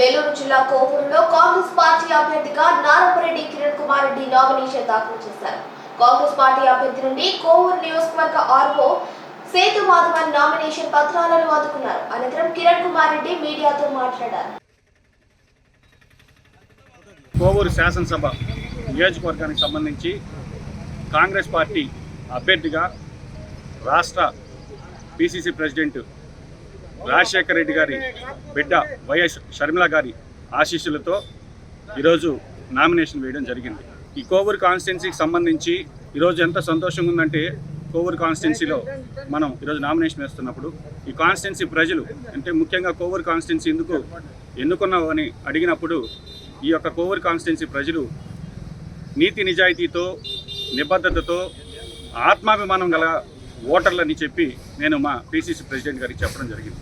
నెల్లూరు జిల్లా కోవూరులో కాంగ్రెస్ పార్టీ అభ్యర్థిగా నారపరెడ్డి కిరణ్ కుమార్ రెడ్డి నామినేషన్ దాఖలు చేశారు. కాంగ్రెస్ పార్టీ అభ్యర్థి నుండి కోవూరు నియోజకవర్గ ఆర్ఓ సేతు మాధవన్ నామినేషన్ పత్రాలను అందుకున్నారు. అనంతరం కిరణ్ కుమార్ రెడ్డి మీడియాతో మాట్లాడారు. కోవూరు శాసనసభ నియోజకవర్గానికి సంబంధించి కాంగ్రెస్ పార్టీ అభ్యర్థిగా రాష్ట్ర పిసిసి ప్రెసిడెంట్ రాజశేఖర రెడ్డి గారి బిడ్డ వైఎస్ షర్మిల గారి ఆశీస్సులతో ఈరోజు నామినేషన్ వేయడం జరిగింది. ఈ కోవూరు కాన్స్టిట్యున్సీకి సంబంధించి ఈరోజు ఎంత సంతోషంగా ఉందంటే కోవూరు కాన్స్టిట్యున్సీలో మనం ఈరోజు నామినేషన్ వేస్తున్నప్పుడు ఈ కాన్స్టిట్యున్సీ ప్రజలు అంటే ముఖ్యంగా కోవూరు కాన్స్టిట్యున్సీ ఎందుకు ఎన్నుకున్నావు అని అడిగినప్పుడు ఈ యొక్క కోవూరు కాన్స్టిట్యున్సీ ప్రజలు నీతి నిజాయితీతో నిబద్ధతతో ఆత్మాభిమానం గల ఓటర్లని చెప్పి నేను మా పిసిసి ప్రెసిడెంట్ గారికి చెప్పడం జరిగింది.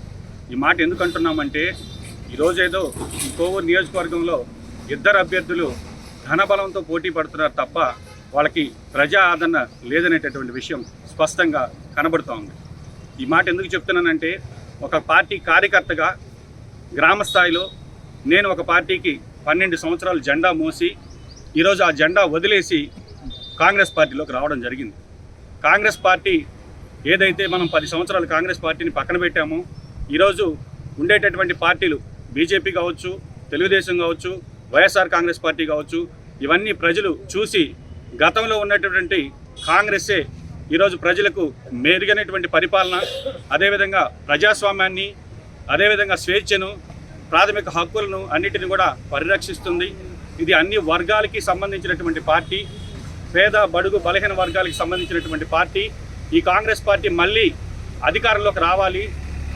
ఈ మాట ఎందుకు అంటున్నామంటే ఈరోజు ఏదో కోవూరు నియోజకవర్గంలో ఇద్దరు అభ్యర్థులు ధనబలంతో పోటీ పడుతున్నారు తప్ప వాళ్ళకి ప్రజా ఆదరణ లేదనేటటువంటి విషయం స్పష్టంగా కనబడుతూ ఉంది. ఈ మాట ఎందుకు చెప్తున్నానంటే ఒక పార్టీ కార్యకర్తగా గ్రామ స్థాయిలో నేను ఒక పార్టీకి పన్నెండు సంవత్సరాలు జెండా మోసి ఈరోజు ఆ జెండా వదిలేసి కాంగ్రెస్ పార్టీలోకి రావడం జరిగింది. కాంగ్రెస్ పార్టీ ఏదైతే మనం పది సంవత్సరాలు కాంగ్రెస్ పార్టీని పక్కన పెట్టామో ఈరోజు ఉండేటటువంటి పార్టీలు బీజేపీ కావచ్చు తెలుగుదేశం కావచ్చు వైఎస్ఆర్ కాంగ్రెస్ పార్టీ కావచ్చు ఇవన్నీ ప్రజలు చూసి గతంలో ఉన్నటువంటి కాంగ్రెస్సే ఈరోజు ప్రజలకు మెరుగైనటువంటి పరిపాలన అదేవిధంగా ప్రజాస్వామ్యాన్ని అదేవిధంగా స్వేచ్ఛను ప్రాథమిక హక్కులను అన్నిటిని కూడా పరిరక్షిస్తుంది. ఇది అన్ని వర్గాలకి సంబంధించినటువంటి పార్టీ పేద బడుగు బలహీన వర్గాలకి సంబంధించినటువంటి పార్టీ. ఈ కాంగ్రెస్ పార్టీ మళ్ళీ అధికారంలోకి రావాలి.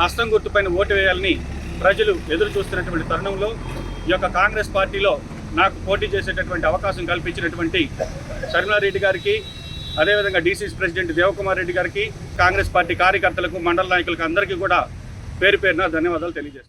హస్తం గుర్తుపైన ఓటు వేయాలని ప్రజలు ఎదురు చూస్తున్నటువంటి తరుణంలో ఈ యొక్క కాంగ్రెస్ పార్టీలో నాకు పోటీ చేసేటటువంటి అవకాశం కల్పించినటువంటి రెడ్డి గారికి అదేవిధంగా డీసీసీ ప్రెసిడెంట్ దేవకుమార్ రెడ్డి గారికి కాంగ్రెస్ పార్టీ కార్యకర్తలకు మండల నాయకులకు అందరికీ కూడా పేరు పేరున ధన్యవాదాలు తెలియజేస్తాను